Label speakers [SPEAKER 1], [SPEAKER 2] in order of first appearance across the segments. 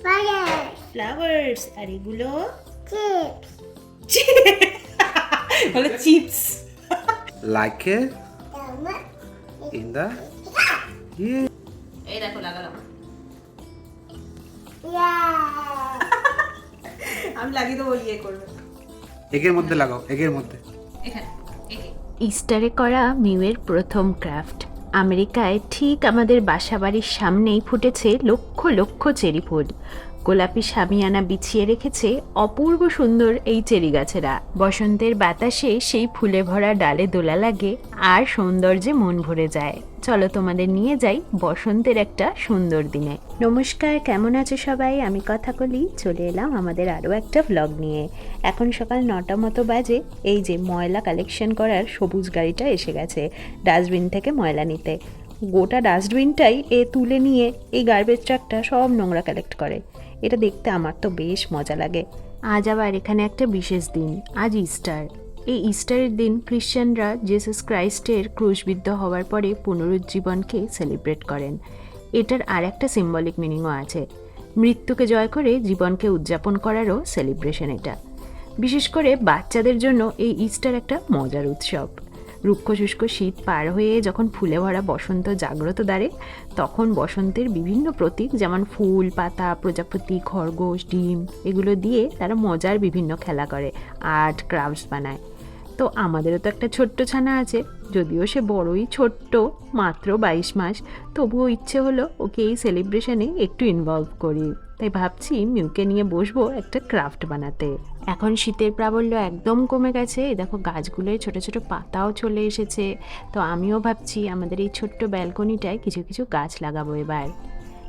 [SPEAKER 1] Flowers আর এগুলো
[SPEAKER 2] Chips.
[SPEAKER 1] বলে chips
[SPEAKER 3] Like it? In the yeah.
[SPEAKER 1] এই দেখো লাগালাম. আমি লাগিয়ে দেবো ইয়ে করবে
[SPEAKER 3] এগের মধ্যে লাগাও এগের মধ্যে
[SPEAKER 1] এখানে
[SPEAKER 4] ইস্টারে করা মিউয়ের প্রথম ক্রাফট আমেরিকায় ঠিক আমাদের বাসাবাড়ির সামনেই ফুটেছে লক্ষ লক্ষ চেরি ফুল। গোলাপি সামিয়ানা বিছিয়ে রেখেছে অপূর্ব সুন্দর এই চেরি গাছেরা বসন্তের বাতাসে সেই ফুলে ভরা ডালে দোলা লাগে, আর সৌন্দর্যে মন ভরে যায়। চলো তোমাদের নিয়ে যাই বসন্তের একটা সুন্দর দিনে। নমস্কার, কেমন আছো সবাই? আমি কথা বলি চলে এলাম আমাদের আরও একটা ভ্লগ নিয়ে। এখন সকাল নটা মতো বাজে, এই যে ময়লা কালেকশন করার সবুজ গাড়িটা এসে গেছে ডাস্টবিন থেকে ময়লা নিতে। গোটা ডাস্টবিনটাই এ তুলে নিয়ে এই গার্বেজ ট্রাকটা সব নোংরা কালেক্ট করে। এটা দেখতে আমার তো বেশ মজা লাগে। আজ আবার এখানে একটা বিশেষ দিন, আজ ইস্টার। এই ইস্টারের দিন খ্রিশ্চানরা জেসাস ক্রাইস্টের ক্রুশবিদ্ধ হওয়ার পরে পুনরুজ্জীবনকে সেলিব্রেট করেন। এটার আর একটা সিম্বলিক মিনিংও আছে। মৃত্যুকে জয় করে জীবনকে উদযাপন করারও সেলিব্রেশন এটা। বিশেষ করে বাচ্চাদের জন্য এই ইস্টার একটা মজার উৎসব। রুক্ষ শুষ্ক শীত পার হয়ে যখন ফুলে ভরা বসন্ত জাগ্রত দ্বারে, তখন বসন্তের বিভিন্ন প্রতীক যেমন ফুল, পাতা, প্রজাপতি, খরগোশ, ডিম, এগুলো দিয়ে তারা মজার বিভিন্ন খেলা করে, আর্ট, ক্রাফটস বানায়। তো আমাদেরও তো একটা ছোট্ট ছানা আছে, যদিও সে বড়ই ছোট্ট, মাত্র বাইশ মাস, তবুও ইচ্ছে হলো ওকে এই সেলিব্রেশনে একটু ইনভলভ করি। তাই ভাবছি মিউকে নিয়ে বসবো একটা ক্রাফট বানাতে। এখন শীতের প্রাবল্য একদম কমে গেছে। দেখো গাছগুলোয় ছোট ছোট পাতাও চলে এসেছে। তো আমিও ভাবছি আমাদের এই ছোট্ট ব্যালকনিটায় কিছু কিছু গাছ লাগাবো এবার।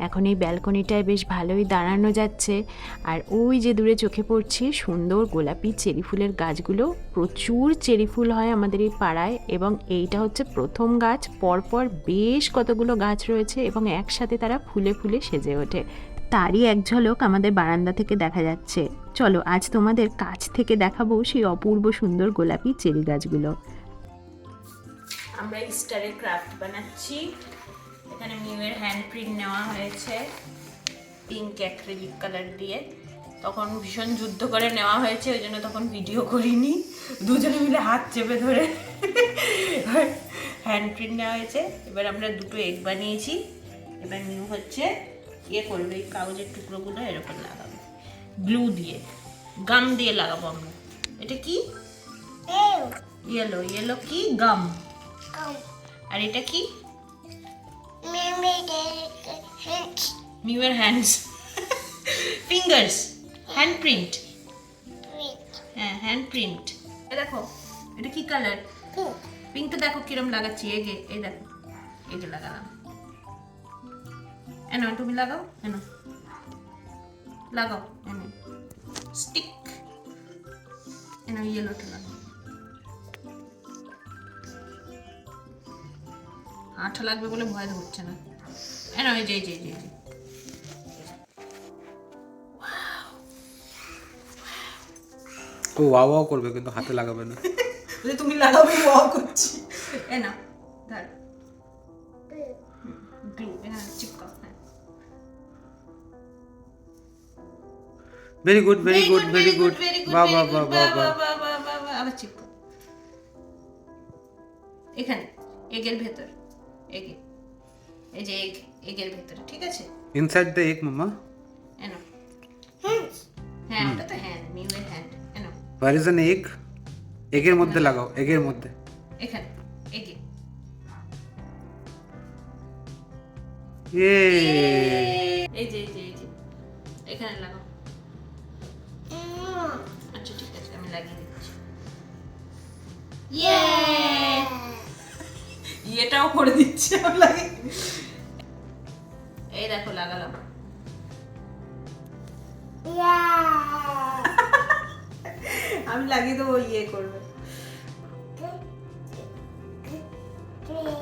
[SPEAKER 4] এখন এই ব্যালকনিটায় বেশ ভালোই দাঁড়ানো যাচ্ছে। আর ওই যে দূরে চোখে পড়ছে সুন্দর গোলাপি চেরি ফুলের গাছগুলো। প্রচুর চেরি ফুল হয় আমাদের এই পাড়ায় এবং এইটা হচ্ছে প্রথম গাছ। পরপর বেশ কতগুলো গাছ রয়েছে এবং একসাথে তারা ফুলে ফুলে সেজে ওঠে। তারই এক ঝলক আমাদের বারান্দা থেকে দেখা যাচ্ছে। চলো, আজ তোমাদের কাছ থেকে দেখাবো সেই অপূর্ব সুন্দর গোলাপি চেরি গাছগুলো।
[SPEAKER 1] আমরা ইস্টারের ক্রাফট বানাচ্ছি। এখানে মিউয়ের হ্যান্ড প্রিন্ট নেওয়া হয়েছে। পিঙ্ক, অ্যাক্রিলিক কালার দিয়ে। তখন ভীষণ যুদ্ধ করে নেওয়া হয়েছে, ওই জন্য তখন ভিডিও করিনি। দুজনে মিলে হাত চেপে ধরে হ্যান্ড প্রিন্ট নেওয়া হয়েছে। এবার আমরা দুটো এগ বানিয়েছি। এবার মিউ হচ্ছে ইয়ে করবে এই কাগজের টুকরোগুলো এরকম লাগাবে। গ্লু দিয়ে গাম দিয়ে লাগাবো আমরা। এটা কি? ইয়েলো ইয়েলো কি? গাম. আর এটা কি. মিউয়ের হ্যান্ডস ফিঙ্গার্স হ্যান্ড প্রিন্ট. হ্যাঁ হ্যান্ড প্রিন্ট দেখো এটা কি কালার. পিঙ্কটা দেখো কিরম লাগাচ্ছি এগে এই দেখো এগে লাগালাম। এনো তুমি লাগাও এনো লাগাও এনো স্টিক এনো ইয়েলোটা লাগাও। আঠা লাগবে বলে ভয় হচ্ছে না। এনো এই যে এই যে এই যে,
[SPEAKER 3] ও ওয়াও ওয়াও করবে কিন্তু হাতে লাগাবে না।
[SPEAKER 1] তুমি লাগাবে ওয়াও করছি। A
[SPEAKER 3] very good very good very good
[SPEAKER 1] very good,
[SPEAKER 3] বাহ
[SPEAKER 1] very
[SPEAKER 3] বাহ
[SPEAKER 1] good,
[SPEAKER 3] বাহ বাহ
[SPEAKER 1] বাহ, আবার চিপকাও এখানে এগের ভেতর এগে। এই যে এগ এগের ভেতরে ঠিক আছে?
[SPEAKER 3] ইনসাইড দ্য এগ মামা
[SPEAKER 1] এনো. হ্যাঁ ওটা তো হ্যান্ড মিউয়ের হ্যান্ড এনো
[SPEAKER 3] হোয়ার ইজ অ্যান এগ এগের মধ্যে লাগাও এগের মধ্যে।
[SPEAKER 1] এখানে এগে। এই যে এই যে। এখানে লাগাও. আচ্ছা ঠিক আছে আমি লাগিয়ে দিচ্ছি। ইয়ে ইয়েটাও করে দিচ্ছি আমি লাগিয়ে এই দেখো লাগালাম। আমি লাগিয়ে দেবো ইয়ে করবে।
[SPEAKER 2] Three.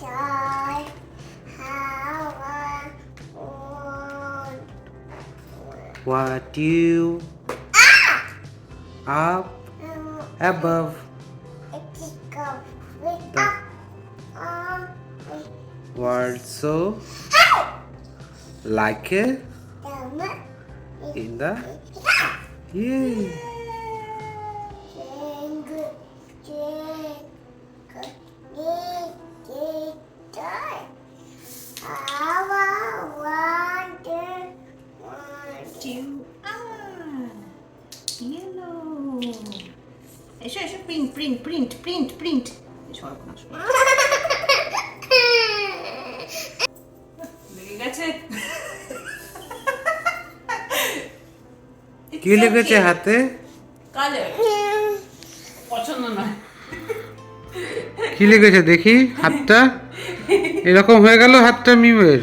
[SPEAKER 2] Five. How up, above.
[SPEAKER 3] The word so like
[SPEAKER 2] a
[SPEAKER 3] in the. Yeah. কি লেগেছে হাতে?
[SPEAKER 1] পছন্দ নয়।
[SPEAKER 3] কি লেগেছে দেখি? হাতটা? এরকম হয়ে গেল হাতটা মিমের।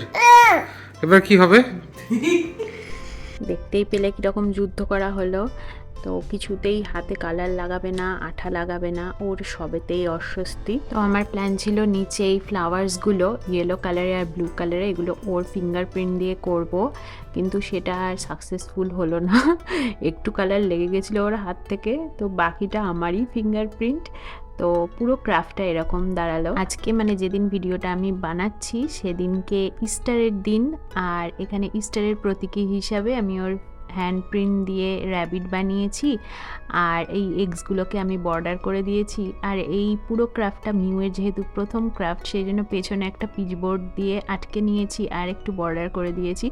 [SPEAKER 3] এবার কি হবে?
[SPEAKER 4] দেখতেই পেলে কীরকম যুদ্ধ করা হলো। তো কিছুতেই হাতে কালার লাগাবে না, আঠা লাগাবে না, ওর সবেতেই অস্বস্তি। তো আমার প্ল্যান ছিল নিচে এই ফ্লাওয়ার্সগুলো ইয়েলো কালারে আর ব্লু কালারে এগুলো ওর ফিঙ্গারপ্রিন্ট দিয়ে করব। কিন্তু সেটা আর সাকসেসফুল হলো না। একটু কালার লেগে গেছিল ওর হাত থেকে, তো বাকিটা আমারই ফিঙ্গারপ্রিন্ট তো পুরো ক্রাফটটা এরকম দাঁড়াল। আজকে মানে যেদিন ভিডিওটা আমি বানাচ্ছি, সেদিনকে ইস্টারের দিন। আর এখানে ইস্টারের প্রতীকী হিসাবে আমি ওর হ্যান্ড প্রিন্ট দিয়ে র্যাবিট বানিয়েছি আর এই এগসগুলোকে আমি বর্ডার করে দিয়েছি। আর এই পুরো ক্রাফটটা মিউয়ের যেহেতু প্রথম ক্রাফট সেই জন্য পেছনে একটা পিচবোর্ড দিয়ে আটকে নিয়েছি আর একটু বর্ডার করে দিয়েছি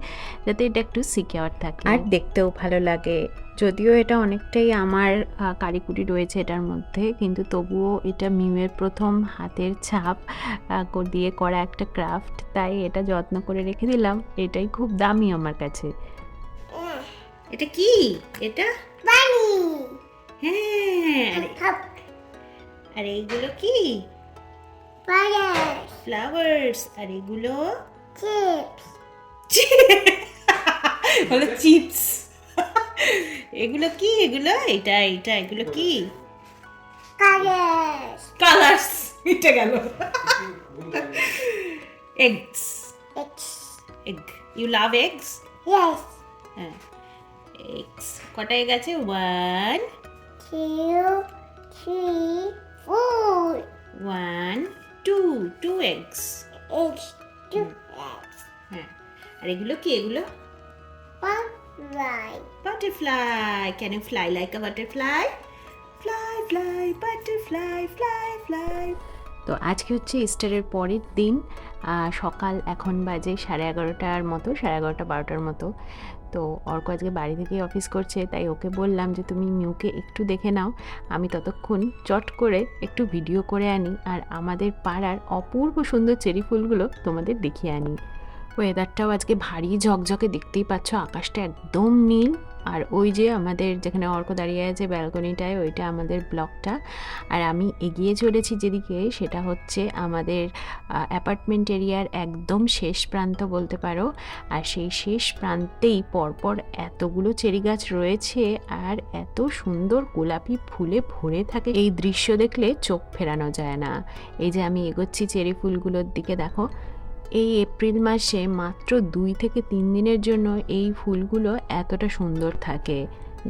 [SPEAKER 4] যাতে এটা একটু সিকিওর থাকে। আর দেখতেও ভালো লাগে। যদিও এটা অনেকটাই আমার আহ, কারিকুরি রয়েছে এটার মধ্যে কিন্তু তবুও এটা মিমের প্রথম হাতের ছাপ দিয়ে করা একটা ক্রাফট তাই এটা যত্ন করে রেখে দিলাম। এটাই খুব দামি আমার কাছে।
[SPEAKER 1] এটা কি? এটা?
[SPEAKER 2] Bunny.
[SPEAKER 1] হ্যাঁ। আর এইগুলো কি. ফ্লাওয়ার্স। আর এগুলো. হলো চিপস। এগুলো কি? এগুলো? এটা এটা এগুলো কি. কালার্স। মিটে গেল। Eggs.
[SPEAKER 2] It's
[SPEAKER 1] egg. You love eggs
[SPEAKER 2] yes.
[SPEAKER 1] হ্যাঁ। এগস কটা এগ আছে? One
[SPEAKER 2] Two, three, four.
[SPEAKER 1] One two two eggs
[SPEAKER 2] It's two eggs.
[SPEAKER 1] হ্যাঁ। আর এগুলো কি? এগুলো?
[SPEAKER 2] Right.
[SPEAKER 1] Butterfly can you fly like a butterfly fly fly butterfly fly fly
[SPEAKER 4] তো আজকে হচ্ছে ইস্টারের পরের দিন। আহ, সকাল এখন বাজে সাড়ে এগারোটার মতো সাড়ে এগারোটা বারোটার মতো। তো অর্ক আজকে বাড়ি থেকেই অফিস করছে, তাই ওকে বললাম যে তুমি মিউকে একটু দেখে নাও। আমি ততক্ষণ চট করে একটু ভিডিও করে আনি আর আমাদের পাড়ার অপূর্ব সুন্দর চেরি ফুলগুলো তোমাদের দেখিয়ে আনি। ওয়েদারটাও আজকে ভারী ঝকঝকে, দেখতেই পাচ্ছ আকাশটা একদম নীল। আর ওই যে আমাদের যেখানে অর্ক দাঁড়িয়ে আছে ব্যালকনিটায়, ওইটা আমাদের ব্লকটা। আর আমি এগিয়ে চলেছি যেদিকে, সেটা হচ্ছে আমাদের অ্যাপার্টমেন্ট এরিয়ার একদম শেষ প্রান্ত বলতে পারো। আর সেই শেষ প্রান্তেই পরপর এতগুলো চেরি গাছ রয়েছে আর এত সুন্দর গোলাপি ফুলে ভরে থাকে। এই দৃশ্য দেখলে চোখ ফেরানো যায় না। এই যে আমি এগোচ্ছি চেরি ফুলগুলোর দিকে, দেখো। এই এপ্রিল মাসে মাত্র দুই থেকে তিন দিনের জন্য এই ফুলগুলো এতটা সুন্দর থাকে।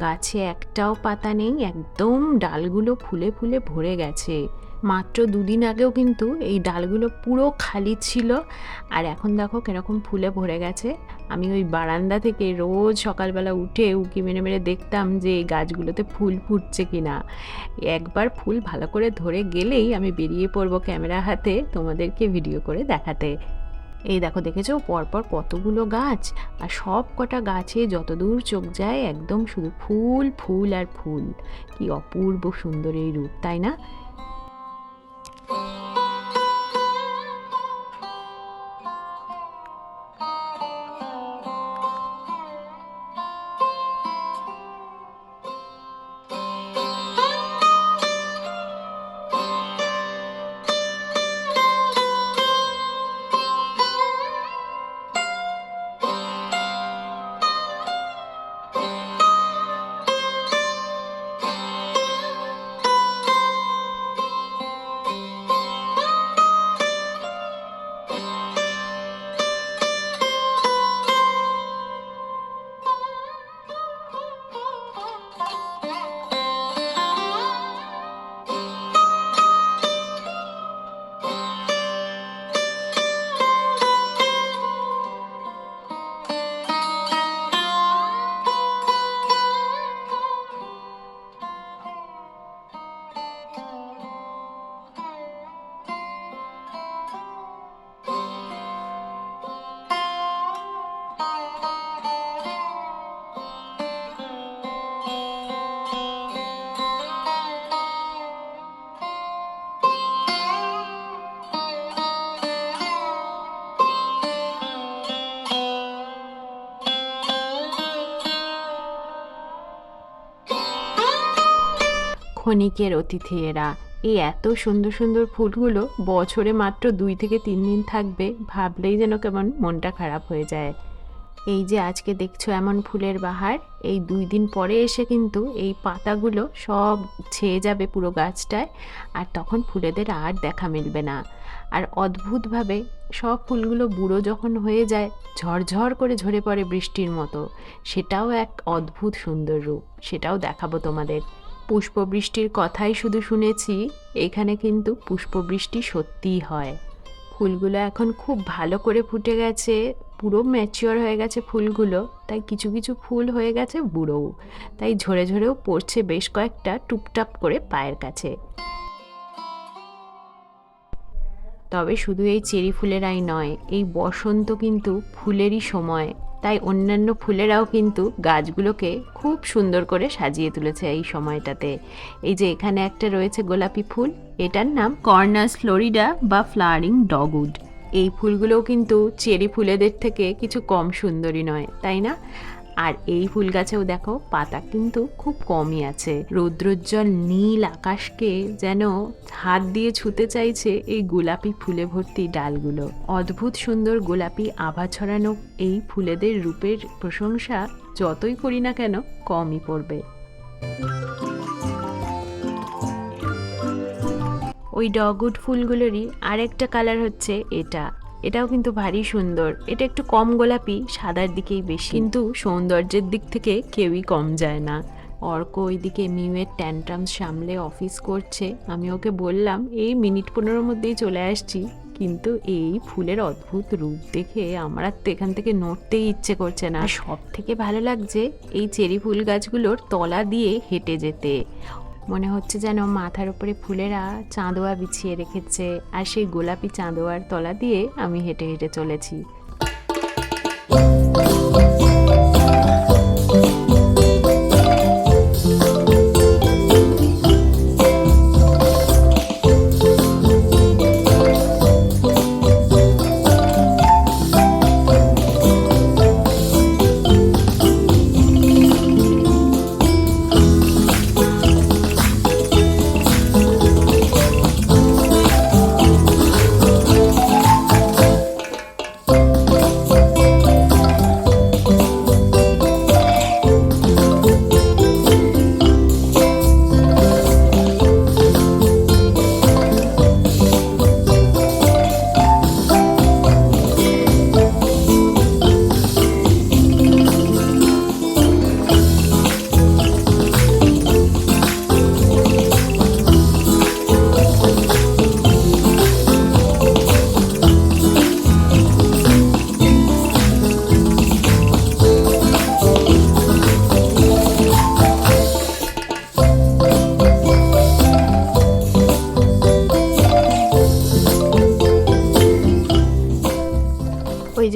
[SPEAKER 4] গাছে একটাও পাতা নেই, একদম ডালগুলো ফুলে ফুলে ভরে গেছে। মাত্র দুদিন আগেও কিন্তু এই ডালগুলো পুরো খালি ছিল। আর এখন দেখো কীরকম ফুলে ভরে গেছে। আমি ওই বারান্দা থেকে রোজ সকালবেলা উঠে উকি মেরে মেরে দেখতাম যে এই গাছগুলোতে ফুল ফুটছে কি না একবার ফুল ভালো করে ধরে গেলেই আমি বেরিয়ে পড়ব ক্যামেরা হাতে তোমাদেরকে ভিডিও করে দেখাতে। এই দেখো দেখেছ, পরপর কতগুলো গাছ, আর সব কটা গাছে যতদূর চোখ যায় একদম শুধু ফুল ফুল আর ফুল। কি অপূর্ব সুন্দর এই রূপ, তাই না? ক্ষণিকের অতিথি এরা এই এত সুন্দর সুন্দর ফুলগুলো বছরে মাত্র দুই থেকে তিন দিন থাকবে, ভাবলেই যেন কেমন মনটা খারাপ হয়ে যায়। এই যে আজকে দেখছ এমন ফুলের বাহার, এই দুই দিন পরে এসে কিন্তু এই পাতাগুলো সব ছেয়ে যাবে পুরো গাছটায়, আর তখন ফুলেদের আর দেখা মিলবে না। আর অদ্ভুতভাবে সব ফুলগুলো বুড়ো যখন হয়ে যায়, ঝরঝর করে ঝরে পড়ে বৃষ্টির মতো। সেটাও এক অদ্ভুত সুন্দর রূপ, সেটাও দেখাবো তোমাদের। পুষ্পবৃষ্টির কথাই শুধু শুনেছি, এখানে কিন্তু পুষ্পবৃষ্টি সত্যিই হয়। ফুলগুলো এখন খুব ভালো করে ফুটে গেছে, পুরো ম্যাচিওর হয়ে গেছে ফুলগুলো, তাই কিছু কিছু ফুল হয়ে গেছে বুড়োও। তাই ঝরে ঝরেও পড়ছে বেশ কয়েকটা টুপটাপ করে পায়ের কাছে। তবে শুধু এই চেরি ফুলেরাই নয়, এই বসন্ত কিন্তু ফুলেরই সময়। তাই অন্যান্য ফুলেরাও কিন্তু গাছগুলোকে খুব সুন্দর করে সাজিয়ে তুলেছে এই সময়টাতে। এই যে এখানে একটা রয়েছে গোলাপি ফুল, এটার নাম কর্নাস ফ্লোরিডা বা ফ্লাওয়ারিং ডগউড। এই ফুলগুলোও কিন্তু চেরি ফুলেদের থেকে কিছু কম সুন্দরী নয়, তাই না? আর এই ফুল গাছেও দেখো, পাতা কিন্তু খুব কমই আছে। রৌদ্রোজ্জ্বল নীল আকাশকে যেন হাত দিয়ে ছুতে চাইছে এই গোলাপি ফুলে ভর্তি ডালগুলো। অদ্ভুত সুন্দর গোলাপি আভা ছড়ানো এই ফুলেদের রূপের প্রশংসা যতই করি না কেন, কমই পড়বে। ওই ডগউড ফুলগুলোরই আরেকটা কালার হচ্ছে এটা। এটাও কিন্তু ভারী সুন্দর। এটা একটু কম গোলাপি, সাদার দিকেই বেশি। কিন্তু সৌন্দর্যের দিক থেকে কেউই কম যায় না। অর্ক ওইদিকে মিউয়ের ট্যান্ট্রাম সামলে অফিস করছে। আমি ওকে বললাম, এই মিনিট পনেরোর মধ্যেই চলে আসছি। কিন্তু এই ফুলের অদ্ভুত রূপ দেখে আমার আর তো এখান থেকে নড়তেই ইচ্ছে করছে না। সব থেকে ভালো লাগছে এই চেরি ফুল গাছগুলোর তলা দিয়ে হেঁটে যেতে। মনে হচ্ছে যেন মাথার উপরে ফুলেরা চাঁদোয়া বিছিয়ে রেখেছে আর সেই গোলাপি চাঁদোয়ার তলা দিয়ে আমি হেঁটে হেঁটে চলেছি।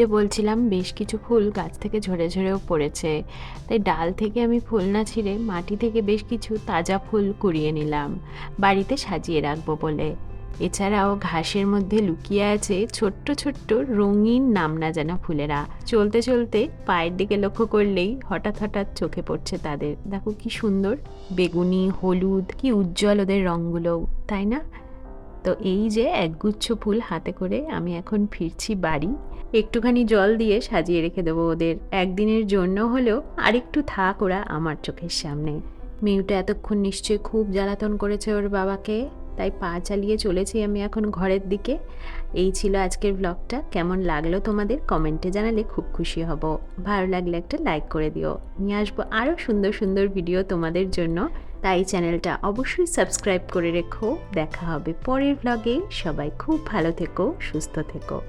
[SPEAKER 4] বলছিলাম, বেশ কিছু ফুল গাছ থেকে ঝরে ঝরেও পড়েছে। তাই ডাল থেকে আমি ফুল না ছিঁড়ে মাটি থেকে বেশ কিছু তাজা ফুল কুড়িয়ে নিলাম। বাড়িতে সাজিয়ে রাখব বলে। এছাড়াও ঘাসের মধ্যে লুকিয়ে আছে ছোট্ট ছোট্ট রঙিন নাম না জানা ফুলেরা। চলতে চলতে পায়ের দিকে লক্ষ্য করলেই হঠাৎ হঠাৎ চোখে পড়ছে তাদের। দেখো কি সুন্দর, বেগুনি, হলুদ, কি উজ্জ্বল ওদের রঙগুলো তাই না? তো এই যে একগুচ্ছ ফুল হাতে করে আমি এখন ফিরছি বাড়ি। একটুখানি জল দিয়ে সাজিয়ে রেখে দেবো ওদের। একদিনের জন্য হলেও আরেকটু থাক ওরা আমার চোখের সামনে। মেয়েটা এতক্ষণ নিশ্চয়ই খুব জ্বালাতন করেছে ওর বাবাকে। তাই পা চালিয়ে চলেছি আমি এখন ঘরের দিকে। এই ছিল আজকের ব্লগটা কেমন লাগল তোমাদের কমেন্টে জানালে খুব খুশি হব। ভালো লাগলে একটা লাইক করে দিও। নিয়ে আসব আরও সুন্দর সুন্দর ভিডিও তোমাদের জন্য। তাই চ্যানেলটা অবশ্যই সাবস্ক্রাইব করে রেখো। দেখা হবে পরের ব্লগে সবাই খুব ভালো থেকো, সুস্থ থেকো।